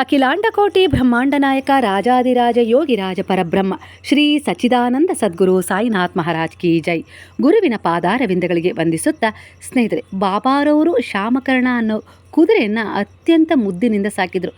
ಅಖಿಲಾಂಡಕೋಟಿ ಬ್ರಹ್ಮಾಂಡ ನಾಯಕ ರಾಜಾದಿರಾಜ ಯೋಗಿರಾಜ ಪರಬ್ರಹ್ಮ ಶ್ರೀ ಸಚ್ಚಿದಾನಂದ ಸದ್ಗುರು ಸಾಯಿನಾಥ್ ಮಹಾರಾಜ್ ಕಿ ಜೈ. ಗುರುವಿನ ಪಾದಾರವಿಂದಗಳಿಗೆ ವಂದಿಸುತ್ತಾ ಸ್ನೇಹಿತರೆ, ಬಾಬಾರವರು ಶ್ಯಾಮಕರ್ಣ ಅನ್ನೋ ಕುದುರೆಯನ್ನು ಅತ್ಯಂತ ಮುದ್ದಿನಿಂದ ಸಾಕಿದ್ರು.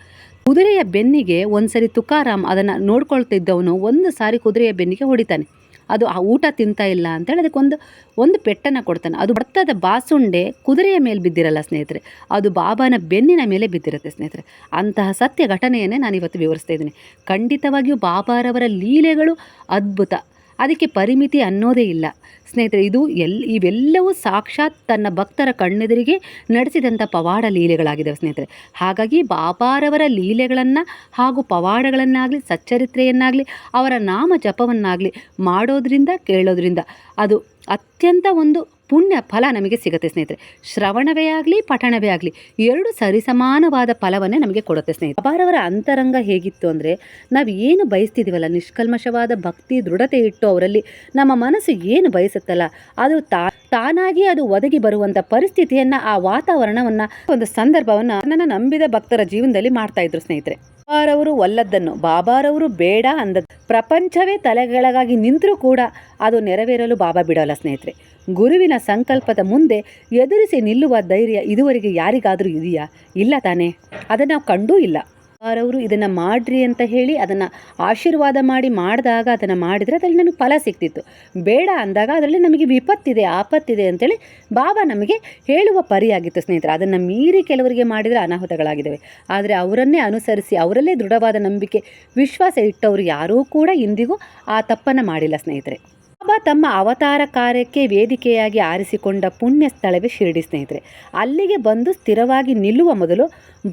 ಕುದುರೆಯ ಬೆನ್ನಿಗೆ ಒಂದ್ಸರಿ ತುಕಾರಾಮ್ ಅದನ್ನು ನೋಡ್ಕೊಳ್ತಿದ್ದವನು ಒಂದು ಸಾರಿ ಕುದುರೆಯ ಬೆನ್ನಿಗೆ ಹೊಡಿತಾನೆ. ಅದು ಆ ಊಟ ತಿಂತಾ ಇಲ್ಲ ಅಂತೇಳಿ ಅದಕ್ಕೊಂದು, ಒಂದು ಪೆಟ್ಟನ್ನು ಕೊಡ್ತಾನೆ. ಅದು ಭತ್ತದ ಬಾಸುಂಡೆ ಕುದುರೆಯ ಮೇಲೆ ಬಿದ್ದಿರಲ್ಲ ಸ್ನೇಹಿತರೆ, ಅದು ಬಾಬಾನ ಬೆನ್ನಿನ ಮೇಲೆ ಬಿದ್ದಿರುತ್ತೆ ಸ್ನೇಹಿತರೆ. ಅಂತಹ ಸತ್ಯ ಘಟನೆಯನ್ನೇ ನಾನು ಇವತ್ತು ವಿವರಿಸ್ತಾ ಇದ್ದೀನಿ. ಖಂಡಿತವಾಗಿಯೂ ಬಾಬಾರವರ ಲೀಲೆಗಳು ಅದ್ಭುತ. ಅದಕ್ಕೆ ಪರಿಮಿತಿ ಅನ್ನೋದೇ ಇಲ್ಲ. ಸ್ನೇಹಿತರೆ, ಇದು ಎಲ್, ಇವೆಲ್ಲವೂ ಸಾಕ್ಷಾತ್ ತನ್ನ ಭಕ್ತರ ಕಣ್ಣೆದುರಿಗೆ ನಡೆಸಿದಂಥ ಪವಾಡ ಲೀಲೆಗಳಾಗಿದ್ದಾವೆ ಸ್ನೇಹಿತರೆ. ಹಾಗಾಗಿ ಬಾಬಾರವರ ಲೀಲೆಗಳನ್ನು ಹಾಗೂ ಪವಾಡಗಳನ್ನಾಗಲಿ, ಸಚ್ಚರಿತ್ರೆಯನ್ನಾಗಲಿ, ಅವರ ನಾಮ ಜಪವನ್ನಾಗಲಿ ಮಾಡೋದರಿಂದ, ಕೇಳೋದ್ರಿಂದ ಅದು ಅತ್ಯಂತ ಒಂದು ಪುಣ್ಯ ಫಲ ನಮಗೆ ಸಿಗುತ್ತೆ ಸ್ನೇಹಿತರೆ. ಶ್ರವಣವೇ ಆಗಲಿ, ಪಠಣವೇ ಆಗಲಿ, ಎರಡು ಸರಿಸಮಾನವಾದ ಫಲವನ್ನೇ ನಮಗೆ ಕೊಡುತ್ತೆ ಸ್ನೇಹಿತರೆ. ಬಾರವರ ಅಂತರಂಗ ಹೇಗಿತ್ತು ಅಂದರೆ, ನಾವು ಏನು ಬಯಸ್ತಿದ್ದೀವಲ್ಲ ನಿಷ್ಕಲ್ಮಶವಾದ ಭಕ್ತಿ, ದೃಢತೆ ಇಟ್ಟು ಅವರಲ್ಲಿ ನಮ್ಮ ಮನಸ್ಸು ಏನು ಬಯಸುತ್ತಲ್ಲ, ಅದು ತಾ, ತಾನಾಗಿ ಅದು ಒದಗಿ ಬರುವಂಥ ಪರಿಸ್ಥಿತಿಯನ್ನು, ಆ ವಾತಾವರಣವನ್ನು, ಒಂದು ಸಂದರ್ಭವನ್ನು ನನ್ನ ನಂಬಿದ ಭಕ್ತರ ಜೀವನದಲ್ಲಿ ಮಾಡ್ತಾ ಇದ್ರು ಸ್ನೇಹಿತರೆ. ಬಾಬಾರವರು ಒಲ್ಲದ್ದನ್ನು, ಬಾಬಾರವರು ಬೇಡ ಅಂದದ್ದು, ಪ್ರಪಂಚವೇ ತಲೆಗಳಾಗಿ ನಿಂತರೂ ಕೂಡ ಅದು ನೆರವೇರಲು ಬಾಬಾ ಬಿಡೋಲ್ಲ ಸ್ನೇಹಿತರೆ. ಗುರುವಿನ ಸಂಕಲ್ಪದ ಮುಂದೆ ಎದುರಿಸಿ ನಿಲ್ಲುವ ಧೈರ್ಯ ಇದುವರೆಗೆ ಯಾರಿಗಾದರೂ ಇದೆಯಾ? ಇಲ್ಲ ತಾನೇ. ಅದನ್ನು ನಾವು ಕಂಡೂ ಇಲ್ಲ. ಅವರವರು ಇದನ್ನು ಮಾಡ್ರಿ ಅಂತ ಹೇಳಿ ಅದನ್ನು ಆಶೀರ್ವಾದ ಮಾಡಿ ಮಾಡಿದಾಗ ಅದನ್ನು ಮಾಡಿದರೆ ಅದರಲ್ಲಿ ನನಗೆ ಫಲ ಸಿಗ್ತಿತ್ತು ಬೇಡ ಅಂದಾಗ ಅದರಲ್ಲಿ ನಮಗೆ ವಿಪತ್ತಿದೆ, ಆಪತ್ತಿದೆ ಅಂತೇಳಿ ಬಾಬಾ ನಮಗೆ ಹೇಳುವ ಪರಿಯಾಗಿತ್ತು ಸ್ನೇಹಿತರೆ. ಅದನ್ನು ಮೀರಿ ಕೆಲವರಿಗೆ ಮಾಡಿದರೆ ಅನಾಹುತಗಳಾಗಿದ್ದಾವೆ. ಆದರೆ ಅವರನ್ನೇ ಅನುಸರಿಸಿ ಅವರಲ್ಲೇ ದೃಢವಾದ ನಂಬಿಕೆ, ವಿಶ್ವಾಸ ಇಟ್ಟವರು ಯಾರೂ ಕೂಡ ಇಂದಿಗೂ ಆ ತಪ್ಪನ್ನು ಮಾಡಿಲ್ಲ ಸ್ನೇಹಿತರೆ. ಬಾಬಾ ತಮ್ಮ ಅವತಾರ ಕಾರ್ಯಕ್ಕೆ ವೇದಿಕೆಯಾಗಿ ಆರಿಸಿಕೊಂಡ ಪುಣ್ಯ ಸ್ಥಳವೇ ಶಿರಡಿ ಸ್ನೇಹಿತರೆ. ಅಲ್ಲಿಗೆ ಬಂದು ಸ್ಥಿರವಾಗಿ ನಿಲ್ಲುವ ಮೊದಲು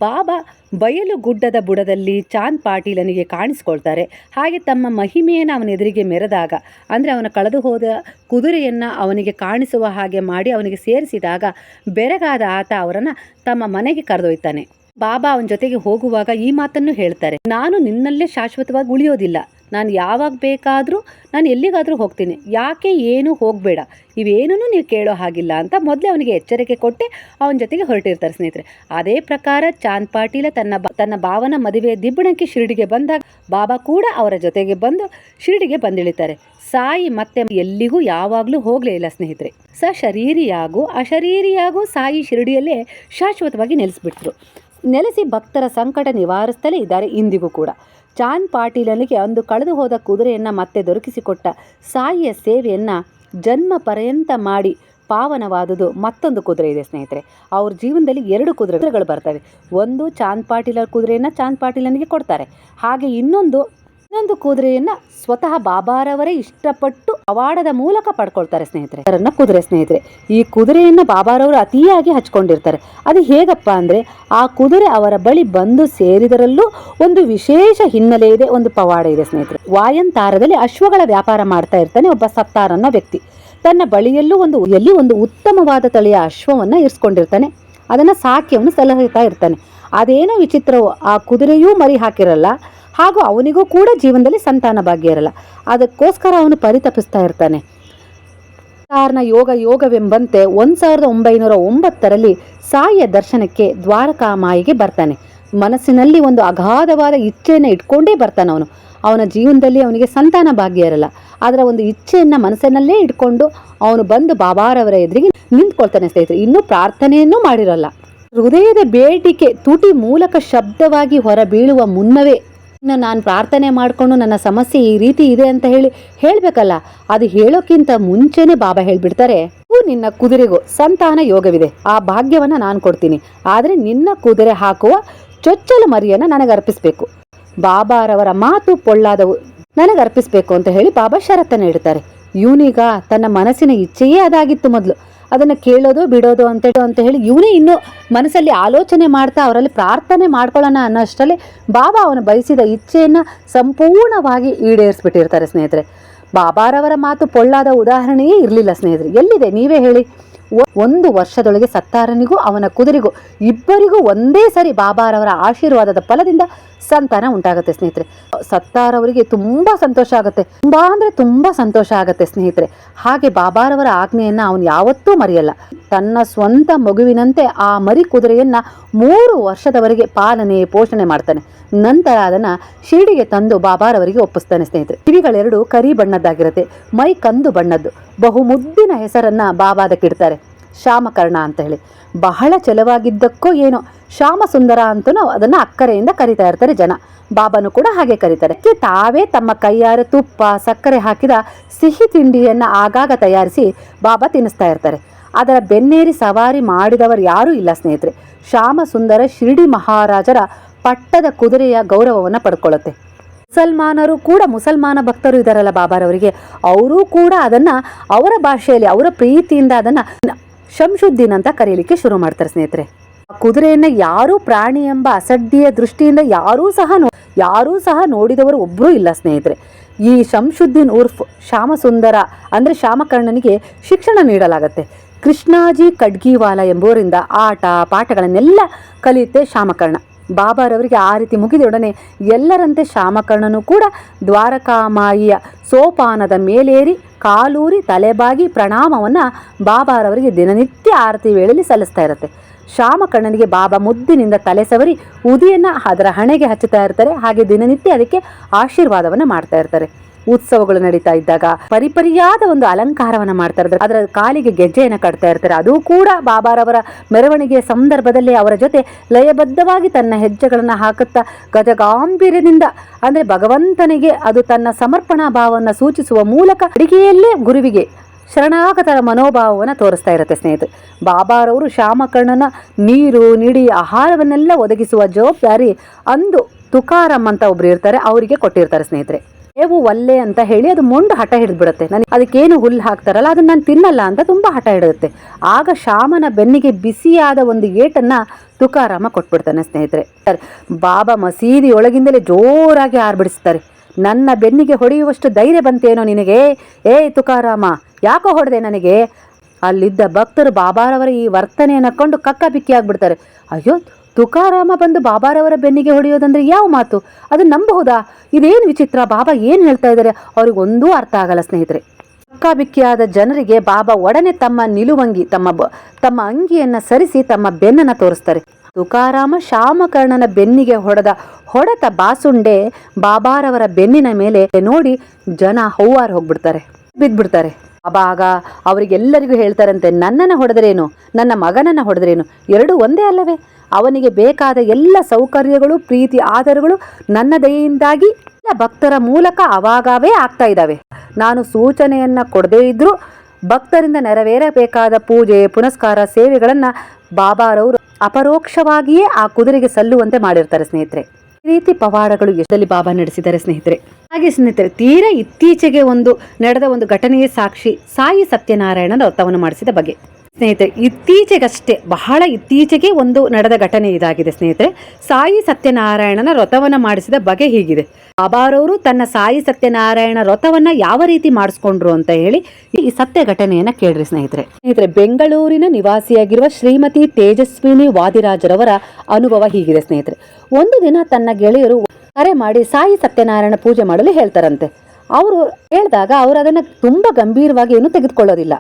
ಬಾಬಾ ಬಯಲು ಗುಡ್ಡದ ಬುಡದಲ್ಲಿ ಚಾಂದ್ ಪಾಟೀಲನಿಗೆ ಕಾಣಿಸ್ಕೊಳ್ತಾರೆ. ಹಾಗೆ ತಮ್ಮ ಮಹಿಮೆಯನ್ನು ಅವನ ಎದುರಿಗೆ ಮೆರೆದಾಗ, ಅಂದರೆ ಅವನ ಕಳೆದು ಹೋದ ಕುದುರೆಯನ್ನು ಅವನಿಗೆ ಕಾಣಿಸುವ ಹಾಗೆ ಮಾಡಿ ಅವನಿಗೆ ಸೇರಿಸಿದಾಗ ಬೆರಗಾದ ಆತ ಅವರನ್ನು ತಮ್ಮ ಮನೆಗೆ ಕರೆದೊಯ್ತಾನೆ ಬಾಬಾ ಅವನ ಜೊತೆಗೆ ಹೋಗುವಾಗ ಈ ಮಾತನ್ನು ಹೇಳ್ತಾರೆ. ನಾನು ನಿನ್ನಲ್ಲೇ ಶಾಶ್ವತವಾಗಿ ಉಳಿಯೋದಿಲ್ಲ. ನಾನು ಯಾವಾಗ ಬೇಕಾದರೂ ನಾನು ಎಲ್ಲಿಗಾದರೂ ಹೋಗ್ತೀನಿ. ಯಾಕೆ ಏನು ಹೋಗಬೇಡ. ಇವೇನೂ ನೀವು ಕೇಳೋ ಹಾಗಿಲ್ಲ ಅಂತ ಮೊದಲೇ ಅವನಿಗೆ ಎಚ್ಚರಿಕೆ ಕೊಟ್ಟೆ, ಅವನ ಜೊತೆಗೆ ಹೊರಟಿರ್ತಾರೆ ಸ್ನೇಹಿತರೆ. ಅದೇ ಪ್ರಕಾರ ಚಾಂದ್ ಪಾಟೀಲ ತನ್ನ ತನ್ನ ಭಾವನ ಮದುವೆ ದಿಬ್ಬಣಕ್ಕೆ ಶಿರಡಿಗೆ ಬಂದಾಗ ಬಾಬಾ ಕೂಡ ಅವರ ಜೊತೆಗೆ ಬಂದು ಶಿರಡಿಗೆ ಬಂದಿಳಿತಾರೆ. ಸಾಯಿ ಮತ್ತೆ ಎಲ್ಲಿಗೂ ಯಾವಾಗಲೂ ಹೋಗಲೇ ಇಲ್ಲ ಸ್ನೇಹಿತರೆ. ಸ ಶರೀರಿಯಾಗೂ ಅಶರೀರಿಯಾಗೂ ಸಾಯಿ ಶಿರಡಿಯಲ್ಲೇ ಶಾಶ್ವತವಾಗಿ ನೆಲೆಸಿಬಿಟ್ರು. ನೆಲೆಸಿ ಭಕ್ತರ ಸಂಕಟ ನಿವಾರಿಸ್ತಲೇ ಇದ್ದಾರೆ ಇಂದಿಗೂ ಕೂಡ. ಚಾಂದ್ ಪಾಟೀಲನಿಗೆ ಅಂದು ಕಳೆದು ಹೋದ ಕುದುರೆಯನ್ನು ಮತ್ತೆ ದೊರಕಿಸಿಕೊಟ್ಟ ಸಾಯಿಯ ಸೇವೆಯನ್ನು ಜನ್ಮ ಪರ್ಯಂತ ಮಾಡಿ ಪಾವನವಾದುದು ಮತ್ತೊಂದು ಕುದುರೆ ಇದೆ, ಸ್ನೇಹಿತರೆ. ಅವ್ರ ಜೀವನದಲ್ಲಿ ಎರಡು ಕುದುರೆಗಳು ಬರ್ತವೆ. ಒಂದು ಚಾಂದ್ ಪಾಟೀಲರ್ ಕುದುರೆಯನ್ನು ಚಾಂದ್ ಪಾಟೀಲನಿಗೆ ಕೊಡ್ತಾರೆ. ಹಾಗೆ ಇನ್ನೊಂದು ಇನ್ನೊಂದು ಕುದುರೆಯನ್ನ ಸ್ವತಃ ಬಾಬಾರವರೇ ಇಷ್ಟಪಟ್ಟು ಪವಾಡದ ಮೂಲಕ ಪಡ್ಕೊಳ್ತಾರೆ ಸ್ನೇಹಿತರೆ. ಅದನ್ನ ಕುದುರೆ ಸ್ನೇಹಿತರೆ. ಈ ಕುದುರೆಯನ್ನ ಬಾಬಾರವರು ಅತಿಯಾಗಿ ಹಚ್ಕೊಂಡಿರ್ತಾರೆ. ಅದು ಹೇಗಪ್ಪ ಅಂದ್ರೆ ಆ ಕುದುರೆ ಅವರ ಬಳಿ ಬಂದು ಸೇರಿದರಲ್ಲೂ ಒಂದು ವಿಶೇಷ ಹಿನ್ನೆಲೆ ಇದೆ, ಒಂದು ಪವಾಡ ಇದೆ ಸ್ನೇಹಿತರೆ. ವಾಯಂತಾರದಲ್ಲಿ ಅಶ್ವಗಳ ವ್ಯಾಪಾರ ಮಾಡ್ತಾ ಇರ್ತಾನೆ ಒಬ್ಬ ಸತ್ತಾರ್ ಅನ್ನೋ ವ್ಯಕ್ತಿ. ತನ್ನ ಬಳಿಯಲ್ಲೂ ಒಂದು, ಎಲ್ಲಿ ಒಂದು ಉತ್ತಮವಾದ ತಳಿಯ ಅಶ್ವವನ್ನ ಇರಿಸ್ಕೊಂಡಿರ್ತಾನೆ. ಅದನ್ನ ಸಾಕಿ ಅವನು ಸಲಹುತ್ತಾ ಇರ್ತಾನೆ. ಅದೇನೋ ವಿಚಿತ್ರವೋ, ಆ ಕುದುರೆಯೂ ಮರಿ ಹಾಕಿರಲ್ಲ ಹಾಗೂ ಅವನಿಗೂ ಕೂಡ ಜೀವನದಲ್ಲಿ ಸಂತಾನ ಭಾಗ್ಯ ಇರಲ್ಲ. ಅದಕ್ಕೋಸ್ಕರ ಅವನು ಪರಿತಪಿಸ್ತಾ ಇರ್ತಾನೆ. ಕಾರಣ ಯೋಗ ಯೋಗವೆಂಬಂತೆ ಒಂದು ಸಾವಿರದ ಒಂಬೈನೂರ ಒಂಬತ್ತರಲ್ಲಿ ಸಾಯಿಯ ದರ್ಶನಕ್ಕೆ ದ್ವಾರಕಾಮಾಯಿಗೆ ಬರ್ತಾನೆ. ಮನಸ್ಸಿನಲ್ಲಿ ಒಂದು ಅಗಾಧವಾದ ಇಚ್ಛೆಯನ್ನು ಇಟ್ಕೊಂಡೇ ಬರ್ತಾನೆ ಅವನು. ಅವನ ಜೀವನದಲ್ಲಿ ಅವನಿಗೆ ಸಂತಾನ ಭಾಗ್ಯ ಇರಲ್ಲ. ಅದರ ಒಂದು ಇಚ್ಛೆಯನ್ನು ಮನಸ್ಸಿನಲ್ಲೇ ಇಟ್ಕೊಂಡು ಅವನು ಬಂದು ಬಾಬಾರವರ ಎದುರಿಗೆ ನಿಂತ್ಕೊಳ್ತಾನೆ ಸ್ನೇಹಿತರೆ. ಇನ್ನೂ ಪ್ರಾರ್ಥನೆಯನ್ನು ಮಾಡಿರಲ್ಲ. ಹೃದಯದ ಬೇಡಿಕೆ ತುಟಿ ಮೂಲಕ ಶಬ್ದವಾಗಿ ಹೊರಬೀಳುವ ಮುನ್ನವೇ ನಾನು ಪ್ರಾರ್ಥನೆ ಮಾಡಿಕೊಂಡು ನನ್ನ ಸಮಸ್ಯೆ ಈ ರೀತಿ ಇದೆ ಅಂತ ಹೇಳಿ ಹೇಳಬೇಕಲ್ಲ ಅದು ಹೇಳೋಕ್ಕಿಂತ ಮುಂಚೆನೆ ಬಾಬಾ ಹೇಳಿಬಿಡ್ತಾರೆ "ಹೂ, ನಿನ್ನ ಕುದುರೆಗೂ ಸಂತಾನ ಯೋಗವಿದೆ ಆ ಭಾಗ್ಯವನ್ನ ನಾನು ಕೊಡ್ತೀನಿ ಆದರೆ ನಿನ್ನ ಕುದುರೆ ಹಾಕುವ ಚೊಚ್ಚಲು ಮರಿಯನ್ನ ನನಗೆ ಅರ್ಪಿಸಬೇಕು ಬಾಬಾರವರ ಮಾತು ಪೊಳ್ಳಾದವು ನನಗೆ ಅರ್ಪಿಸಬೇಕು ಅಂತ ಹೇಳಿ ಬಾಬಾ ಷರತ್ತನ್ನು ಇಡ್ತಾರೆ. ಇವನೀಗ ತನ್ನ ಮನಸ್ಸಿನ ಇಚ್ಛೆಯೇ ಅದಾಗಿತ್ತು ಮೊದಲು. ಅದನ್ನು ಕೇಳೋದು, ಬಿಡೋದು ಅಂತ ಅಂತ ಹೇಳಿ ಇವನೇ ಇನ್ನೂ ಮನಸ್ಸಲ್ಲಿ ಆಲೋಚನೆ ಮಾಡ್ತಾ ಅವರಲ್ಲಿ ಪ್ರಾರ್ಥನೆ ಮಾಡ್ಕೊಳ್ಳೋಣ ಅನ್ನೋಷ್ಟರಲ್ಲಿ ಬಾಬಾ ಅವನು ಬಯಸಿದ ಇಚ್ಛೆಯನ್ನು ಸಂಪೂರ್ಣವಾಗಿ ಈಡೇರಿಸ್ಬಿಟ್ಟಿರ್ತಾರೆ ಸ್ನೇಹಿತರೆ. ಬಾಬಾರವರ ಮಾತು ಪೊಳ್ಳಾದ ಉದಾಹರಣೆಯೇ ಇರಲಿಲ್ಲ ಸ್ನೇಹಿತರೆ. ಎಲ್ಲಿದೆ? ನೀವೇ ಹೇಳಿ. ಒಂದು ವರ್ಷದೊಳಗೆ ಸತ್ತಾರನಿಗೂ ಅವನ ಕುದುರೆಗೂ ಇಬ್ಬರಿಗೂ ಒಂದೇ ಸರಿ ಬಾಬಾರವರ ಆಶೀರ್ವಾದದ ಫಲದಿಂದ ಸಂತಾನ ಉಂಟಾಗುತ್ತೆ ಸ್ನೇಹಿತರೆ. ಸತ್ತಾರವರಿಗೆ ತುಂಬಾ ಸಂತೋಷ ಆಗುತ್ತೆ. ತುಂಬಾ ಅಂದ್ರೆ ತುಂಬಾ ಸಂತೋಷ ಆಗುತ್ತೆ ಸ್ನೇಹಿತರೆ. ಹಾಗೆ ಬಾಬಾರವರ ಆಜ್ಞೆಯನ್ನ ಅವನು ಯಾವತ್ತೂ ಮರೆಯಲ್ಲ. ತನ್ನ ಸ್ವಂತ ಮಗುವಿನಂತೆ ಆ ಮರಿ ಕುದುರೆಯನ್ನ ಮೂರು ವರ್ಷದವರೆಗೆ ಪಾಲನೆ, ಪೋಷಣೆ ಮಾಡ್ತಾನೆ. ನಂತರ ಅದನ್ನ ಶಿರಡಿಗೆ ತಂದು ಬಾಬಾರವರಿಗೆ ಒಪ್ಪಿಸ್ತಾನೆ ಸ್ನೇಹಿತರೆ. ಕಿವಿಗಳೆರಡು ಕರಿ ಬಣ್ಣದ್ದಾಗಿರುತ್ತೆ. ಮೈ ಕಂದು ಬಣ್ಣದ್ದು. ಬಹುಮುದ್ದಿನ ಹೆಸರನ್ನ ಬಾಬಾ ಅದಕ್ಕಿಡ್ತಾರೆ. ಶ್ಯಾಮಕರ್ಣ ಅಂತ ಹೇಳಿ. ಬಹಳ ಚಲವಾಗಿದ್ದಕ್ಕೂ ಏನೋ ಶ್ಯಾಮ ಸುಂದರ ಅಂತೂ ಅದನ್ನು ಅಕ್ಕರೆಯಿಂದ ಕರಿತಾ ಇರ್ತಾರೆ ಜನ. ಬಾಬಾನು ಕೂಡ ಹಾಗೆ ಕರೀತಾರೆ. ತಾವೇ ತಮ್ಮ ಕೈಯಾರೆ ತುಪ್ಪ, ಸಕ್ಕರೆ ಹಾಕಿದ ಸಿಹಿ ತಿಂಡಿಯನ್ನು ಆಗಾಗ ತಯಾರಿಸಿ ಬಾಬಾ ತಿನ್ನಿಸ್ತಾ ಇರ್ತಾರೆ. ಅದರ ಬೆನ್ನೇರಿ ಸವಾರಿ ಮಾಡಿದವರು ಯಾರೂ ಇಲ್ಲ ಸ್ನೇಹಿತರೆ. ಶ್ಯಾಮ ಸುಂದರ ಶಿರಡಿ ಮಹಾರಾಜರ ಪಟ್ಟದ ಕುದುರೆಯ ಗೌರವವನ್ನು ಪಡ್ಕೊಳ್ಳುತ್ತೆ. ಮುಸಲ್ಮಾನರು ಕೂಡ, ಮುಸಲ್ಮಾನ ಭಕ್ತರು ಇದ್ದಾರಲ್ಲ ಬಾಬಾರವರಿಗೆ. ಅವರೂ ಕೂಡ ಅದನ್ನು ಅವರ ಭಾಷೆಯಲ್ಲಿ, ಅವರ ಪ್ರೀತಿಯಿಂದ ಅದನ್ನ ಶಂಶುದ್ದೀನ್ ಅಂತ ಕರೀಲಿಕ್ಕೆ ಶುರು ಮಾಡ್ತಾರೆ ಸ್ನೇಹಿತರೆ. ಕುದುರೆಯನ್ನ ಯಾರು ಪ್ರಾಣಿ ಎಂಬ ಅಸಡ್ಡಿಯ ದೃಷ್ಟಿಯಿಂದ ಯಾರೂ ಸಹ ನೋ, ಯಾರೂ ಸಹ ನೋಡಿದವರು ಒಬ್ಬರೂ ಇಲ್ಲ ಸ್ನೇಹಿತರೆ. ಈ ಶಂಶುದ್ದೀನ್ ಉರ್ಫ್ ಶ್ಯಾಮಸುಂದರ ಅಂದರೆ ಶ್ಯಾಮಕರ್ಣನಿಗೆ ಶಿಕ್ಷಣ ನೀಡಲಾಗತ್ತೆ. ಕೃಷ್ಣಾಜಿ ಕಡ್ಗಿವಾಲ ಎಂಬುವರಿಂದ ಆಟ, ಪಾಠಗಳನ್ನೆಲ್ಲ ಕಲಿಯುತ್ತೆ ಶ್ಯಾಮಕರ್ಣ. ಬಾಬಾರವರಿಗೆ ಆ ರೀತಿ ಮುಗಿದೊಡನೆ ಎಲ್ಲರಂತೆ ಶ್ಯಾಮಕರ್ಣನು ಕೂಡ ದ್ವಾರಕಾಮಾಯಿಯ ಸೋಪಾನದ ಮೇಲೇರಿ ಕಾಲೂರಿ ತಲೆಬಾಗಿ ಪ್ರಣಾಮವನ್ನು ಬಾಬಾರವರಿಗೆ ದಿನನಿತ್ಯ ಆರತಿ ವೇಳೆಯಲ್ಲಿ ಸಲ್ಲಿಸ್ತಾ ಇರುತ್ತೆ. ಶ್ಯಾಮಕರ್ಣನಿಗೆ ಬಾಬಾ ಮುದ್ದಿನಿಂದ ತಲೆ ಸವರಿ ಉದಿಯನ್ನು ಅದರ ಹಣೆಗೆ ಹಚ್ಚುತ್ತಾ ಇರ್ತಾರೆ. ಹಾಗೆ ದಿನನಿತ್ಯ ಅದಕ್ಕೆ ಆಶೀರ್ವಾದವನ್ನು ಮಾಡ್ತಾ ಇರ್ತಾರೆ. ಉತ್ಸವಗಳು ನಡೀತಾ ಇದ್ದಾಗ ಪರಿಪರಿಯಾದ ಒಂದು ಅಲಂಕಾರವನ್ನ ಮಾಡ್ತಾ ಇರ್ತಾರೆ. ಅದರ ಕಾಲಿಗೆ ಗೆಜ್ಜೆಯನ್ನು ಕಟ್ತಾ ಇರ್ತಾರೆ. ಅದು ಕೂಡ ಬಾಬಾರವರ ಮೆರವಣಿಗೆಯ ಸಂದರ್ಭದಲ್ಲಿ ಅವರ ಜೊತೆ ಲಯಬದ್ಧವಾಗಿ ತನ್ನ ಹೆಜ್ಜೆಗಳನ್ನು ಹಾಕುತ್ತಾ ಗಜಗಾಂಭೀರ್ಯದಿಂದ, ಅಂದ್ರೆ ಭಗವಂತನಿಗೆ ಅದು ತನ್ನ ಸಮರ್ಪಣಾ ಭಾವವನ್ನು ಸೂಚಿಸುವ ಮೂಲಕ ಅಡಿಗೆಯಲ್ಲೇ ಗುರುವಿಗೆ ಶರಣಾಗತರ ಮನೋಭಾವವನ್ನು ತೋರಿಸ್ತಾ ಇರುತ್ತೆ ಸ್ನೇಹಿತರೆ. ಬಾಬಾರವರು ಶ್ಯಾಮಕರ್ಣನ ನೀರು, ನಿಡಿ, ಆಹಾರವನ್ನೆಲ್ಲ ಒದಗಿಸುವ ಜವಾಬ್ದಾರಿ ಅಂದು ತುಕಾರಂ ಅಂತ ಒಬ್ರು ಇರ್ತಾರೆ. ಅವರಿಗೆ ಕೊಟ್ಟಿರ್ತಾರೆ ಸ್ನೇಹಿತರೆ. ಬೇವು ಒಲ್ಲೆ ಅಂತ ಹೇಳಿ ಅದು ಮೊಂಡು ಹಠ ಹಿಡಿದ್ಬಿಡುತ್ತೆ. ನನಗೆ ಅದಕ್ಕೇನು ಹುಲ್ಲು ಹಾಕ್ತಾರಲ್ಲ, ಅದನ್ನ ನಾನು ತಿನ್ನಲ್ಲ ಅಂತ ತುಂಬಾ ಹಠ ಹಿಡಿದುತ್ತೆ ಆಗ ಶಾಮನ ಬೆನ್ನಿಗೆ ಬಿಸಿಯಾದ ಒಂದು ಏಟನ್ನ ತುಕಾರಾಮ ಕೊಟ್ಬಿಡ್ತಾನೆ ಸ್ನೇಹಿತರೆ. ಬಾಬಾ ಮಸೀದಿ ಒಳಗಿಂದಲೇ ಜೋರಾಗಿ ಆರ್ಬಿಡಿಸ್ತಾರೆ ನನ್ನ ಬೆನ್ನಿಗೆ ಹೊಡೆಯುವಷ್ಟು ಧೈರ್ಯ ಬಂತೇನೋ ನಿನಗೆ? ಏ ತುಕಾರಾಮ, ಯಾಕೋ ಹೊಡೆದೆ ನನಗೆ? ಅಲ್ಲಿದ್ದ ಭಕ್ತರು ಬಾಬಾರವರ ಈ ವರ್ತನೆಯನ್ನು ಕಂಡು ಕಕ್ಕ ಬಿಕ್ಕಿ ಆಗ್ಬಿಡ್ತಾರೆ. ಅಯ್ಯೋ ತುಕಾರಾಮ ಬಂದು ಬಾಬಾರವರ ಬೆನ್ನಿಗೆ ಹೊಡೆಯೋದಂದ್ರೆ ಯಾವ ಮಾತು? ಅದು ನಂಬಬಹುದಾ? ಇದೇನು ವಿಚಿತ್ರ? ಬಾಬಾ ಏನು ಹೇಳ್ತಾ ಇದ್ದಾರೆ? ಅವ್ರಿಗೊಂದೂ ಅರ್ಥ ಆಗಲ್ಲ ಸ್ನೇಹಿತರೆ. ಬಿಕ್ಕಿಯಾದ ಜನರಿಗೆ ಬಾಬಾ ಒಡನೆ ತಮ್ಮ ನಿಲುವಂಗಿ, ತಮ್ಮ ತಮ್ಮ ಅಂಗಿಯನ್ನ ಸರಿಸಿ ತಮ್ಮ ಬೆನ್ನನ್ನ ತೋರಿಸ್ತಾರೆ. ತುಕಾರಾಮ ಶ್ಯಾಮಕರ್ಣನ ಬೆನ್ನಿಗೆ ಹೊಡೆದ ಹೊಡೆತ ಬಾಸುಂಡೆ ಬಾಬಾರವರ ಬೆನ್ನಿನ ಮೇಲೆ ನೋಡಿ ಜನ ಹೌವಾರು ಹೋಗ್ಬಿಡ್ತಾರೆ. ಬಿದ್ಬಿಡ್ತಾರೆ. ಆಗ ಅವರಿಗೆಲ್ಲರಿಗೂ ಹೇಳ್ತಾರಂತೆ, ನನ್ನನ್ನು ಹೊಡೆದರೇನು? ನನ್ನ ಮಗನನ್ನು ಹೊಡೆದರೇನು? ಎರಡೂ ಒಂದೇ ಅಲ್ಲವೇ? ಅವನಿಗೆ ಬೇಕಾದ ಎಲ್ಲ ಸೌಕರ್ಯಗಳು, ಪ್ರೀತಿ ಆಧಾರಗಳು ನನ್ನ ದಯೆಯಿಂದಾಗಿ ಭಕ್ತರ ಮೂಲಕ ಅವಾಗವೇ ಆಗ್ತಾ ಇದ್ದಾವೆ. ನಾನು ಸೂಚನೆಯನ್ನು ಕೊಡದೇ ಇದ್ದರೂ ಭಕ್ತರಿಂದ ನೆರವೇರಬೇಕಾದ ಪೂಜೆ, ಪುನಸ್ಕಾರ, ಸೇವೆಗಳನ್ನು ಬಾಬಾರವರು ಅಪರೋಕ್ಷವಾಗಿಯೇ ಆ ಕುದುರೆಗೆ ಸಲ್ಲುವಂತೆ ಮಾಡಿರ್ತಾರೆ ಸ್ನೇಹಿತರೆ. ಈ ರೀತಿ ಪವಾಡಗಳು ಎಷ್ಟಲ್ಲಿ ಬಾಬಾ ನಡೆಸಿದ್ದಾರೆ ಸ್ನೇಹಿತರೆ? ಹಾಗೆ ಸ್ನೇಹಿತರೆ, ತೀರಾ ಇತ್ತೀಚೆಗೆ ಒಂದು ನಡೆದ ಒಂದು ಘಟನೆಯ ಸಾಕ್ಷಿ ಸಾಯಿ ಸತ್ಯನಾರಾಯಣನ ವ್ರತವನ್ನು ಮಾಡಿಸಿದ ಬಗ್ಗೆ. ಸ್ನೇಹಿತರೆ, ಇತ್ತೀಚೆಗಷ್ಟೇ, ಬಹಳ ಇತ್ತೀಚೆಗೆ ಒಂದು ನಡೆದ ಘಟನೆ ಇದಾಗಿದೆ ಸ್ನೇಹಿತರೆ. ಸಾಯಿ ಸತ್ಯನಾರಾಯಣನ ವ್ರತವನ್ನು ಮಾಡಿಸಿದ ಬಗೆ ಹೀಗಿದೆ. ಅಬಾರವರು ತನ್ನ ಸಾಯಿ ಸತ್ಯನಾರಾಯಣ ವ್ರತವನ್ನ ಯಾವ ರೀತಿ ಮಾಡಿಸ್ಕೊಂಡ್ರು ಅಂತ ಹೇಳಿ ಈ ಸತ್ಯ ಘಟನೆಯನ್ನ ಕೇಳ್ರಿ ಸ್ನೇಹಿತರೆ. ಸ್ನೇಹಿತರೆ, ಬೆಂಗಳೂರಿನ ನಿವಾಸಿಯಾಗಿರುವ ಶ್ರೀಮತಿ ತೇಜಸ್ವಿನಿ ವಾದಿರಾಜರವರ ಅನುಭವ ಹೀಗಿದೆ ಸ್ನೇಹಿತರೆ. ಒಂದು ದಿನ ತನ್ನ ಗೆಳೆಯರು ಕರೆ ಮಾಡಿ ಸಾಯಿ ಸತ್ಯನಾರಾಯಣ ಪೂಜೆ ಮಾಡಲು ಹೇಳ್ತಾರಂತೆ. ಅವರು ಹೇಳಿದಾಗ ಅವರು ಅದನ್ನು ತುಂಬ ಗಂಭೀರವಾಗಿ ಏನು ತೆಗೆದುಕೊಳ್ಳೋದಿಲ್ಲ.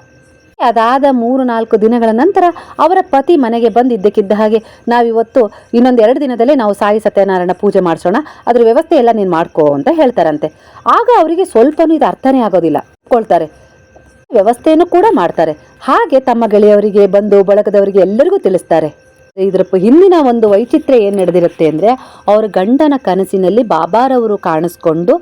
ಅದಾದ ಮೂರು ನಾಲ್ಕು ದಿನಗಳ ನಂತರ ಅವರ ಪತಿ ಮನೆಗೆ ಬಂದಿದ್ದಕ್ಕಿದ್ದ ಹಾಗೆ ನಾವಿವತ್ತು ಇನ್ನೊಂದು ಎರಡು ದಿನದಲ್ಲೇ ನಾವು ಸಾಯಿ ಸತ್ಯನಾರಾಯಣ ಪೂಜೆ ಮಾಡಿಸೋಣ, ಅದ್ರ ವ್ಯವಸ್ಥೆ ಎಲ್ಲ ನೀನು ಮಾಡ್ಕೋ ಅಂತ ಹೇಳ್ತಾರಂತೆ. ಆಗ ಅವರಿಗೆ ಸ್ವಲ್ಪನೂ ಇದು ಅರ್ಥನೇ ಆಗೋದಿಲ್ಲ. ಕೊಳ್ತಾರೆ ವ್ಯವಸ್ಥೆಯನ್ನು ಕೂಡ ಮಾಡ್ತಾರೆ. ಹಾಗೆ ತಮ್ಮ ಗೆಳೆಯವರಿಗೆ, ಬಂಧು, ಬಳಗದವರಿಗೆ ಎಲ್ಲರಿಗೂ ತಿಳಿಸ್ತಾರೆ. ಇದ್ರ ಹಿಂದಿನ ಒಂದು ವೈಚಿತ್ರ್ಯ ಏನು ನಡೆದಿರುತ್ತೆ ಅಂದರೆ, ಅವ್ರ ಗಂಡನ ಕನಸಿನಲ್ಲಿ ಬಾಬಾರವರು ಕಾಣಿಸ್ಕೊಂಡು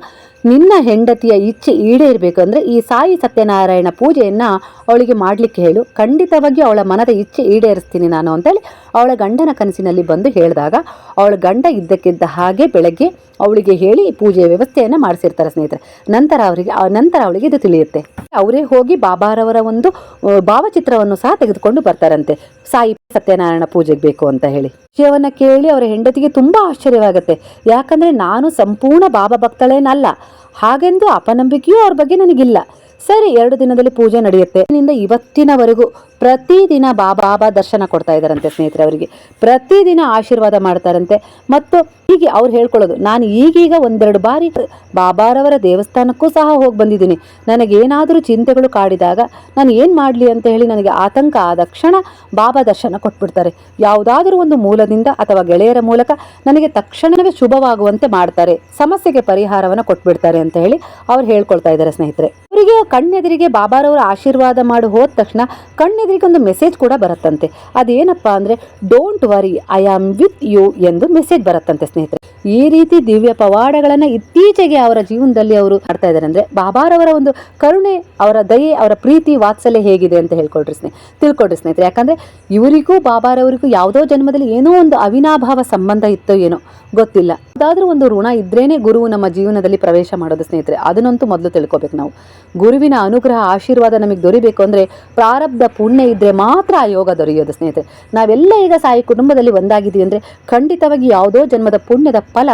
ನಿನ್ನ ಹೆಂಡತಿಯ ಇಚ್ಛೆ ಈಡೇರಬೇಕು ಅಂದರೆ ಈ ಸಾಯಿ ಸತ್ಯನಾರಾಯಣ ಪೂಜೆಯನ್ನು ಅವಳಿಗೆ ಮಾಡಲಿಕ್ಕೆ ಹೇಳು. ಖಂಡಿತವಾಗಿ ಅವಳ ಮನದ ಇಚ್ಛೆ ಈಡೇರಿಸ್ತೀನಿ ನಾನು ಅಂತೇಳಿ ಅವಳ ಗಂಡನ ಕನಸಿನಲ್ಲಿ ಬಂದು ಹೇಳಿದಾಗ, ಅವಳ ಗಂಡ ಇದ್ದಕ್ಕಿದ್ದ ಹಾಗೆ ಬೆಳಗ್ಗೆ ಅವಳಿಗೆ ಹೇಳಿ ಪೂಜೆಯ ವ್ಯವಸ್ಥೆಯನ್ನು ಮಾಡಿಸಿರ್ತಾರೆ ಸ್ನೇಹಿತರೆ. ನಂತರ ಅವರಿಗೆ ನಂತರ ಅವಳಿಗೆ ಇದು ತಿಳಿಯುತ್ತೆ. ಅವರೇ ಹೋಗಿ ಬಾಬಾರವರ ಒಂದು ಭಾವಚಿತ್ರವನ್ನು ಸಹ ತೆಗೆದುಕೊಂಡು ಬರ್ತಾರಂತೆ. ಸಾಯಿ ಸತ್ಯನಾರಾಯಣ ಪೂಜೆಗೆ ಬೇಕು ಅಂತ ಹೇಳಿ. ವಿಷಯವನ್ನ ಕೇಳಿ ಅವರ ಹೆಂಡತಿಗೆ ತುಂಬಾ ಆಶ್ಚರ್ಯವಾಗುತ್ತೆ. ಯಾಕಂದ್ರೆ ನಾನು ಸಂಪೂರ್ಣ ಬಾಬಾ ಭಕ್ತಳೇನಲ್ಲ. ಹಾಗೆಂದು ಅಪನಂಬಿಕೆಯೂ ಅವ್ರ ಬಗ್ಗೆ ನನಗಿಲ್ಲ. ಸರಿ, ಎರಡು ದಿನದಲ್ಲಿ ಪೂಜೆ ನಡೆಯುತ್ತೆ. ಇವತ್ತಿನವರೆಗೂ ಪ್ರತಿದಿನ ಬಾಬಾ ಬಾಬಾ ದರ್ಶನ ಕೊಡ್ತಾ ಇದ್ದಾರಂತೆ ಸ್ನೇಹಿತರೆ ಅವರಿಗೆ. ಪ್ರತಿದಿನ ಆಶೀರ್ವಾದ ಮಾಡ್ತಾರಂತೆ. ಮತ್ತು ಹೀಗೆ ಅವ್ರು ಹೇಳ್ಕೊಳ್ಳೋದು, ನಾನು ಈಗೀಗ ಒಂದೆರಡು ಬಾರಿ ಬಾಬಾರವರ ದೇವಸ್ಥಾನಕ್ಕೂ ಸಹ ಹೋಗಿ ಬಂದಿದ್ದೀನಿ. ನನಗೇನಾದರೂ ಚಿಂತೆಗಳು ಕಾಡಿದಾಗ ನಾನು ಏನು ಮಾಡಲಿ ಅಂತ ಹೇಳಿ ನನಗೆ ಆತಂಕ ಆದ ಕ್ಷಣ ಬಾಬಾ ದರ್ಶನ ಕೊಟ್ಬಿಡ್ತಾರೆ. ಯಾವುದಾದರೂ ಒಂದು ಮೂಲದಿಂದ ಅಥವಾ ಗೆಳೆಯರ ಮೂಲಕ ನನಗೆ ತಕ್ಷಣವೇ ಶುಭವಾಗುವಂತೆ ಮಾಡ್ತಾರೆ. ಸಮಸ್ಯೆಗೆ ಪರಿಹಾರವನ್ನು ಕೊಟ್ಬಿಡ್ತಾರೆ ಅಂತ ಹೇಳಿ ಅವ್ರು ಹೇಳ್ಕೊಳ್ತಾ ಇದ್ದಾರೆ ಸ್ನೇಹಿತರೆ. ಅವರಿಗೆ ಕಣ್ಣೆದುರಿಗೆ ಬಾಬಾರವರ ಆಶೀರ್ವಾದ ಮಾಡಿ ಹೋದ ತಕ್ಷಣ ಕಣ್ಣೆದುರಿಗೆ ಒಂದು ಮೆಸೇಜ್ ಕೂಡ ಬರುತ್ತಂತೆ. ಅದೇನಪ್ಪ ಅಂದರೆ don't worry I am with you ಎಂದು ಮೆಸೇಜ್ ಬರುತ್ತಂತೆ ಸ್ನೇಹಿತರೆ. ಈ ರೀತಿ ದಿವ್ಯ ಪವಾಡಗಳನ್ನು ಇತ್ತೀಚೆಗೆ ಅವರ ಜೀವನದಲ್ಲಿ ಅವರು ಮಾಡ್ತಾ ಇದ್ದಾರೆ. ಅಂದರೆ ಬಾಬಾರವರ ಒಂದು ಕರುಣೆ, ಅವರ ದಯೆ, ಅವರ ಪ್ರೀತಿ ವಾತ್ಸಲ್ಯ ಹೇಗಿದೆ ಅಂತ ಹೇಳ್ಕೊಳ್ರಿ ಸ್ನೇಹ ತಿಳ್ಕೊಳ್ರಿ ಸ್ನೇಹಿತರೆ. ಯಾಕಂದರೆ ಇವರಿಗೂ ಬಾಬಾರವರಿಗೂ ಯಾವುದೋ ಜನ್ಮದಲ್ಲಿ ಏನೋ ಒಂದು ಅವಿನಾಭಾವ ಸಂಬಂಧ ಇತ್ತೋ ಏನೋ, ಗೊತ್ತಿಲ್ಲ. ಯಾವುದಾದ್ರೂ ಒಂದು ಋಣ ಇದ್ರೇನೆ ಗುರುವು ನಮ್ಮ ಜೀವನದಲ್ಲಿ ಪ್ರವೇಶ ಮಾಡೋದು ಸ್ನೇಹಿತರೆ. ಅದನ್ನಂತೂ ಮೊದಲು ತಿಳ್ಕೊಬೇಕು ನಾವು. ಗುರುವಿನ ಅನುಗ್ರಹ, ಆಶೀರ್ವಾದ ನಮಗೆ ದೊರಿಬೇಕು ಅಂದರೆ ಪ್ರಾರಬ್ಧ ಪುಣ್ಯ ಇದ್ದರೆ ಮಾತ್ರ ಆ ಯೋಗ ದೊರೆಯೋದು ಸ್ನೇಹಿತರೆ. ನಾವೆಲ್ಲ ಈಗ ಸಾಯಿ ಕುಟುಂಬದಲ್ಲಿ ಒಂದಾಗಿದ್ದೀವಿ ಅಂದರೆ ಖಂಡಿತವಾಗಿ ಯಾವುದೋ ಜನ್ಮದ ಪುಣ್ಯದ ಫಲ